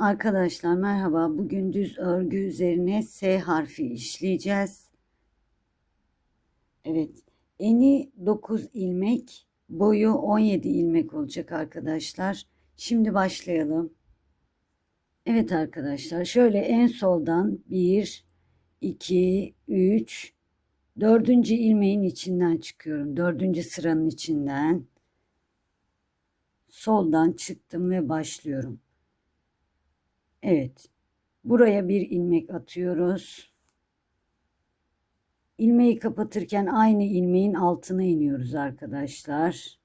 Arkadaşlar merhaba. Bugün düz örgü üzerine S harfi işleyeceğiz. Evet. Eni 9 ilmek, boyu 17 ilmek olacak arkadaşlar. Şimdi başlayalım. Evet arkadaşlar şöyle en soldan 1 2 3 dördüncü ilmeğin içinden çıkıyorum. Dördüncü sıranın içinden soldan çıktım ve başlıyorum. Evet. Buraya bir ilmek atıyoruz. İlmeği kapatırken aynı ilmeğin altına iniyoruz arkadaşlar.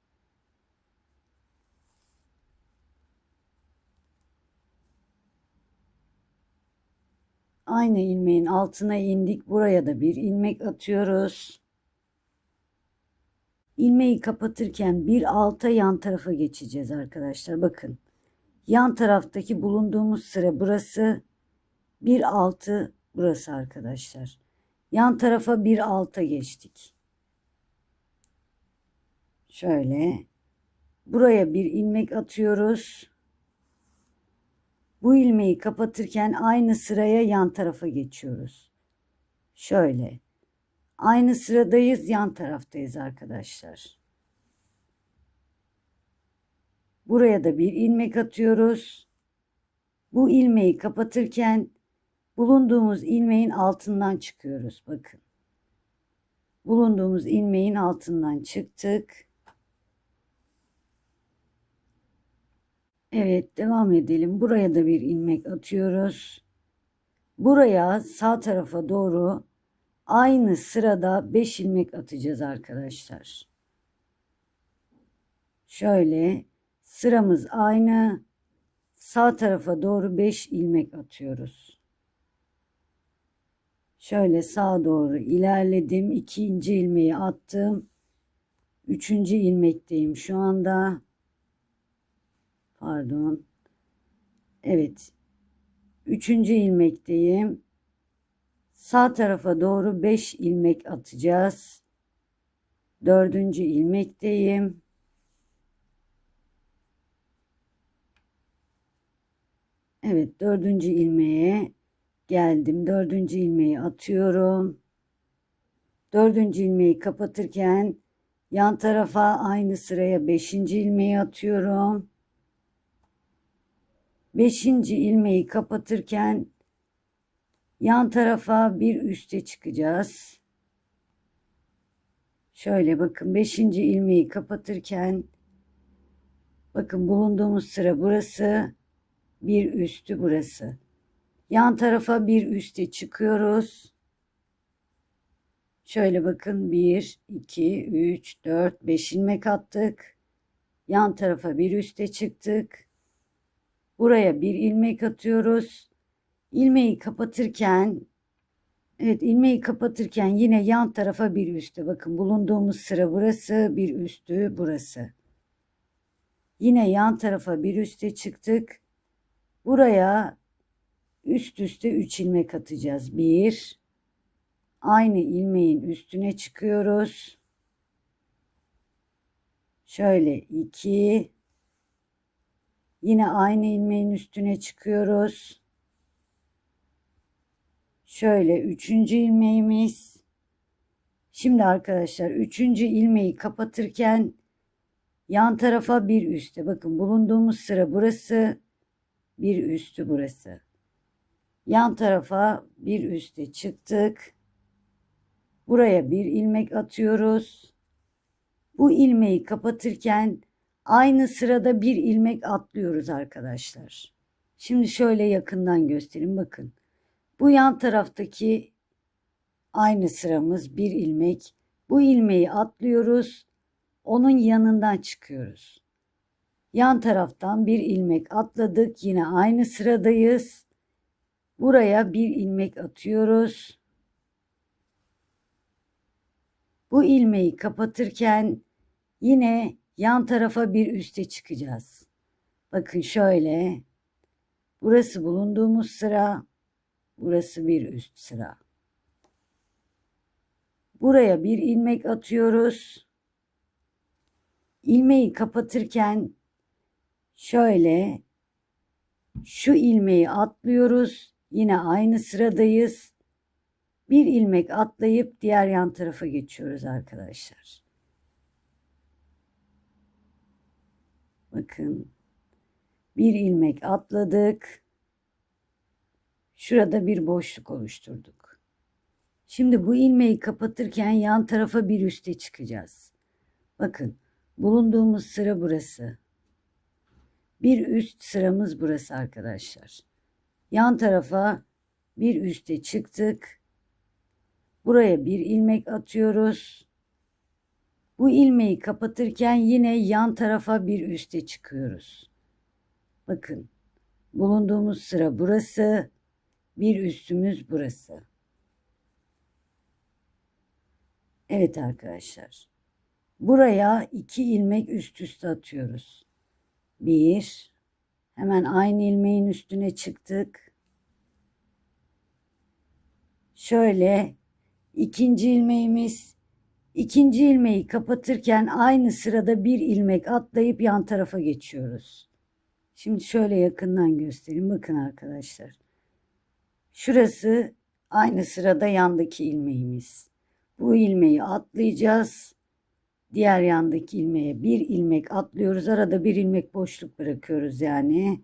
Aynı ilmeğin altına indik. Buraya da bir ilmek atıyoruz. İlmeği kapatırken bir alta yan tarafa geçeceğiz arkadaşlar. Bakın. Yan taraftaki bulunduğumuz sıra burası. Bir altı burası arkadaşlar. Yan tarafa bir alta geçtik. Şöyle. Buraya bir ilmek atıyoruz. Bu ilmeği kapatırken aynı sıraya yan tarafa geçiyoruz. Şöyle. Aynı sıradayız, yan taraftayız arkadaşlar. Buraya da bir ilmek atıyoruz. Bu ilmeği kapatırken bulunduğumuz ilmeğin altından çıkıyoruz. Bakın. Bulunduğumuz ilmeğin altından çıktık. Evet, devam edelim. Buraya da bir ilmek atıyoruz. Buraya sağ tarafa doğru aynı sırada 5 ilmek atacağız arkadaşlar. Şöyle Sıramız aynı. Sağ tarafa doğru 5 ilmek atıyoruz. Şöyle sağa doğru ilerledim. ikinci ilmeği attım. Üçüncü ilmekteyim şu anda. Pardon. Evet. Üçüncü ilmekteyim. Sağ tarafa doğru 5 ilmek atacağız. Dördüncü ilmekteyim. Evet dördüncü ilmeğe geldim. Dördüncü ilmeği atıyorum. Dördüncü ilmeği kapatırken yan tarafa aynı sıraya beşinci ilmeği atıyorum. Beşinci ilmeği kapatırken yan tarafa bir üste çıkacağız. Şöyle bakın beşinci ilmeği kapatırken bakın bulunduğumuz sıra burası bir üstü burası. Yan tarafa bir üste çıkıyoruz. Şöyle bakın 1, 2, 3, 4, 5 ilmek attık. Yan tarafa bir üste çıktık. Buraya bir ilmek atıyoruz. İlmeği kapatırken Evet ilmeği kapatırken yine yan tarafa bir üste bakın bulunduğumuz sıra burası bir üstü burası. Yine yan tarafa bir üste çıktık. Buraya üst üste 3 ilmek atacağız. 1 aynı ilmeğin üstüne çıkıyoruz. Şöyle 2 yine aynı ilmeğin üstüne çıkıyoruz. Şöyle üçüncü ilmeğimiz. Şimdi arkadaşlar üçüncü ilmeği kapatırken yan tarafa bir üste bakın bulunduğumuz sıra burası bir üstü burası. Yan tarafa bir üste çıktık. Buraya bir ilmek atıyoruz. Bu ilmeği kapatırken aynı sırada bir ilmek atlıyoruz arkadaşlar. Şimdi şöyle yakından göstereyim bakın. Bu yan taraftaki aynı sıramız bir ilmek. Bu ilmeği atlıyoruz. Onun yanından çıkıyoruz. Yan taraftan bir ilmek atladık. Yine aynı sıradayız. Buraya bir ilmek atıyoruz. Bu ilmeği kapatırken yine yan tarafa bir üste çıkacağız. Bakın şöyle. Burası bulunduğumuz sıra. Burası bir üst sıra. Buraya bir ilmek atıyoruz. İlmeği kapatırken şöyle Şu ilmeği atlıyoruz. Yine aynı sıradayız. Bir ilmek atlayıp diğer yan tarafa geçiyoruz arkadaşlar. Bakın. Bir ilmek atladık. Şurada bir boşluk oluşturduk. Şimdi bu ilmeği kapatırken yan tarafa bir üste çıkacağız. Bakın bulunduğumuz sıra burası. Bir üst sıramız burası arkadaşlar. Yan tarafa bir üste çıktık. Buraya bir ilmek atıyoruz. Bu ilmeği kapatırken yine yan tarafa bir üste çıkıyoruz. Bakın bulunduğumuz sıra burası. Bir üstümüz burası. Evet arkadaşlar. Buraya iki ilmek üst üste atıyoruz. Bir. Hemen aynı ilmeğin üstüne çıktık. Şöyle ikinci ilmeğimiz ikinci ilmeği kapatırken aynı sırada bir ilmek atlayıp yan tarafa geçiyoruz. Şimdi şöyle yakından göstereyim. Bakın arkadaşlar. Şurası aynı sırada yandaki ilmeğimiz. Bu ilmeği atlayacağız. Diğer yandaki ilmeğe bir ilmek atlıyoruz. Arada bir ilmek boşluk bırakıyoruz yani.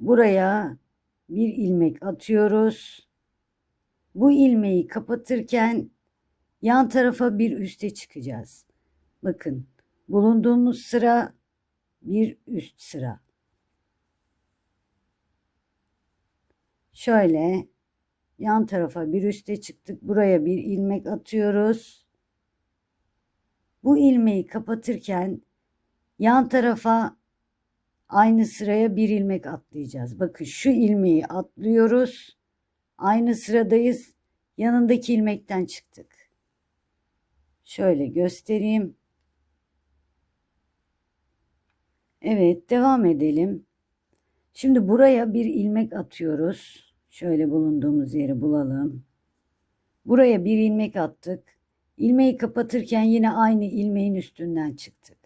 Buraya bir ilmek atıyoruz. Bu ilmeği kapatırken yan tarafa bir üste çıkacağız. Bakın bulunduğumuz sıra bir üst sıra. Şöyle yan tarafa bir üste çıktık. Buraya bir ilmek atıyoruz. Bu ilmeği kapatırken yan tarafa aynı sıraya bir ilmek atlayacağız. Bakın şu ilmeği atlıyoruz. Aynı sıradayız. Yanındaki ilmekten çıktık. Şöyle göstereyim. Evet, devam edelim. Şimdi buraya bir ilmek atıyoruz. Şöyle bulunduğumuz yeri bulalım. Buraya bir ilmek attık. İlmeği kapatırken yine aynı ilmeğin üstünden çıktık.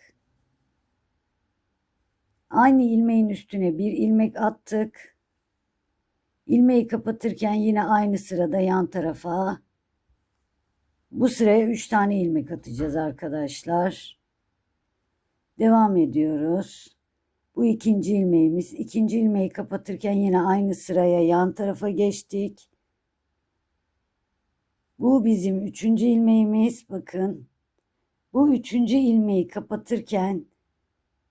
Aynı ilmeğin üstüne bir ilmek attık. İlmeği kapatırken yine aynı sırada yan tarafa bu sıraya 3 tane ilmek atacağız arkadaşlar. Devam ediyoruz. Bu ikinci ilmeğimiz. İkinci ilmeği kapatırken yine aynı sıraya yan tarafa geçtik. Bu bizim üçüncü ilmeğimiz. Bakın. Bu üçüncü ilmeği kapatırken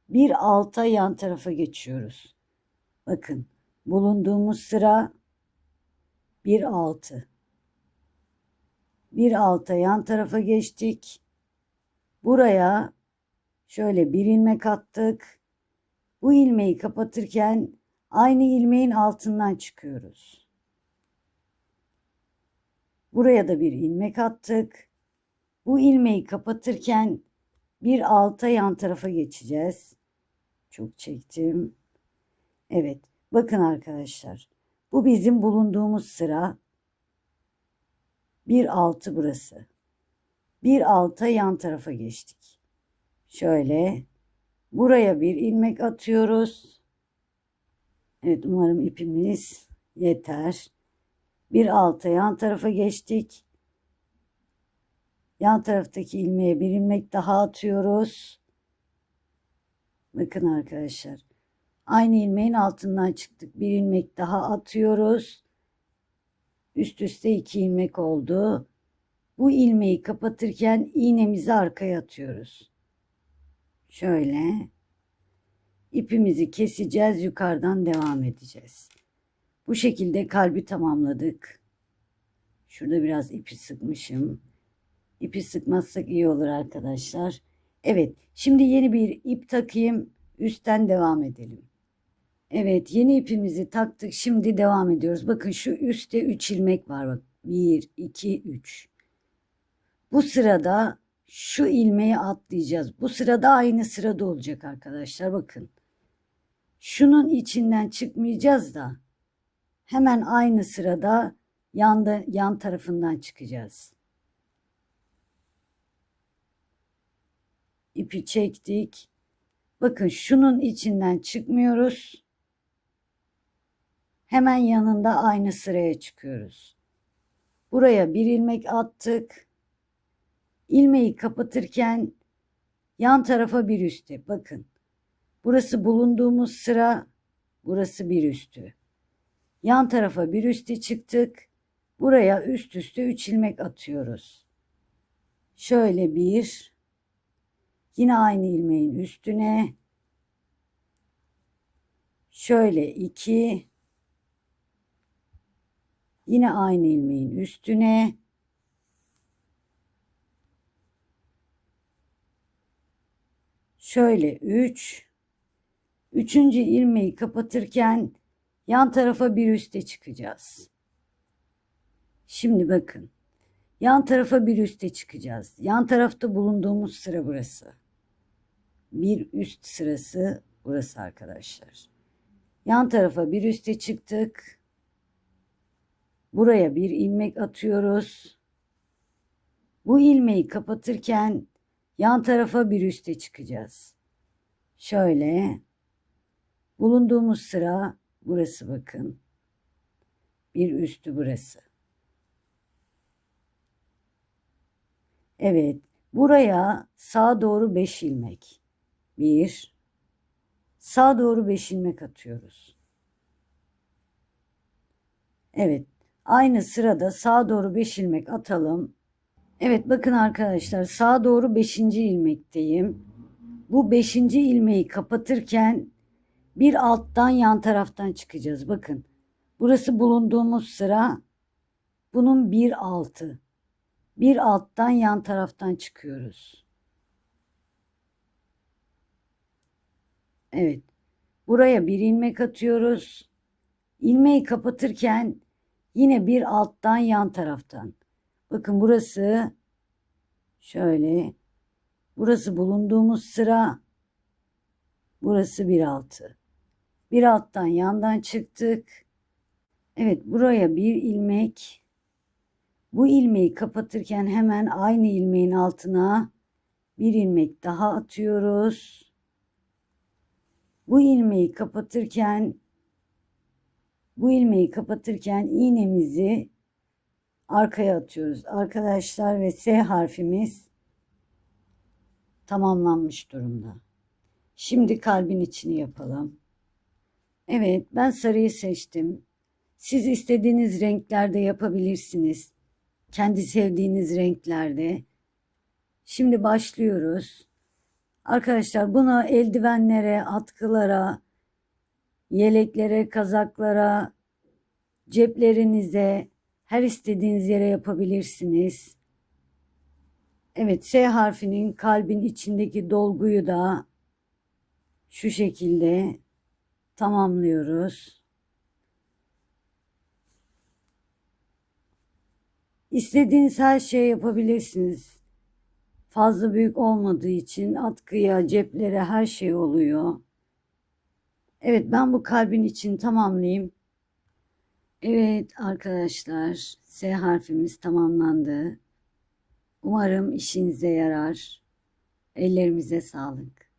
bir alta yan tarafa geçiyoruz. Bakın. Bulunduğumuz sıra bir altı. Bir alta yan tarafa geçtik. Buraya şöyle bir ilmek attık. Bu ilmeği kapatırken aynı ilmeğin altından çıkıyoruz. Buraya da bir ilmek attık. Bu ilmeği kapatırken bir alta yan tarafa geçeceğiz. Çok çektim. Evet. Bakın arkadaşlar. Bu bizim bulunduğumuz sıra. Bir altı burası. Bir alta yan tarafa geçtik. Şöyle Buraya bir ilmek atıyoruz. Evet umarım ipimiz yeter. Bir alta yan tarafa geçtik. Yan taraftaki ilmeğe bir ilmek daha atıyoruz. Bakın arkadaşlar. Aynı ilmeğin altından çıktık. Bir ilmek daha atıyoruz. Üst üste iki ilmek oldu. Bu ilmeği kapatırken iğnemizi arkaya atıyoruz. Şöyle ipimizi keseceğiz. Yukarıdan devam edeceğiz. Bu şekilde kalbi tamamladık. Şurada biraz ipi sıkmışım. İpi sıkmazsak iyi olur arkadaşlar. Evet, şimdi yeni bir ip takayım. Üstten devam edelim. Evet, yeni ipimizi taktık. Şimdi devam ediyoruz. Bakın şu üstte 3 ilmek var. Bak 1, 2, 3. Bu sırada şu ilmeği atlayacağız. Bu sırada aynı sırada olacak arkadaşlar. Bakın. Şunun içinden çıkmayacağız da hemen aynı sırada yanda yan tarafından çıkacağız. İpi çektik. Bakın şunun içinden çıkmıyoruz. Hemen yanında aynı sıraya çıkıyoruz. Buraya bir ilmek attık. İlmeği kapatırken yan tarafa bir üste bakın. Burası bulunduğumuz sıra, burası bir üstü. Yan tarafa bir üste çıktık. Buraya üst üste 3 ilmek atıyoruz. Şöyle bir. Yine aynı ilmeğin üstüne. Şöyle iki. Yine aynı ilmeğin üstüne. Şöyle 3. Üçüncü ilmeği kapatırken yan tarafa bir üste çıkacağız. Şimdi bakın. Yan tarafa bir üste çıkacağız. Yan tarafta bulunduğumuz sıra burası. Bir üst sırası burası arkadaşlar. Yan tarafa bir üste çıktık. Buraya bir ilmek atıyoruz. Bu ilmeği kapatırken yan tarafa bir üste çıkacağız. Şöyle bulunduğumuz sıra burası bakın. Bir üstü burası. Evet, buraya sağa doğru 5 ilmek. 1 Sağa doğru 5 ilmek atıyoruz. Evet, aynı sırada sağa doğru 5 ilmek atalım. Evet bakın arkadaşlar sağa doğru 5. ilmekteyim. Bu 5. ilmeği kapatırken bir alttan yan taraftan çıkacağız. Bakın. Burası bulunduğumuz sıra bunun bir altı. Bir alttan yan taraftan çıkıyoruz. Evet. Buraya bir ilmek atıyoruz. İlmeği kapatırken yine bir alttan yan taraftan. Bakın burası şöyle. Burası bulunduğumuz sıra. Burası bir altı. Bir alttan yandan çıktık. Evet buraya bir ilmek. Bu ilmeği kapatırken hemen aynı ilmeğin altına bir ilmek daha atıyoruz. Bu ilmeği kapatırken bu ilmeği kapatırken iğnemizi arkaya atıyoruz. Arkadaşlar ve S harfimiz tamamlanmış durumda. Şimdi kalbin içini yapalım. Evet ben sarıyı seçtim. Siz istediğiniz renklerde yapabilirsiniz. Kendi sevdiğiniz renklerde. Şimdi başlıyoruz. Arkadaşlar bunu eldivenlere, atkılara, yeleklere, kazaklara, ceplerinize, her istediğiniz yere yapabilirsiniz. Evet S harfinin kalbin içindeki dolguyu da şu şekilde tamamlıyoruz. İstediğiniz her şeyi yapabilirsiniz. Fazla büyük olmadığı için atkıya, ceplere her şey oluyor. Evet ben bu kalbin için tamamlayayım. Evet arkadaşlar S harfimiz tamamlandı. Umarım işinize yarar. Ellerimize sağlık.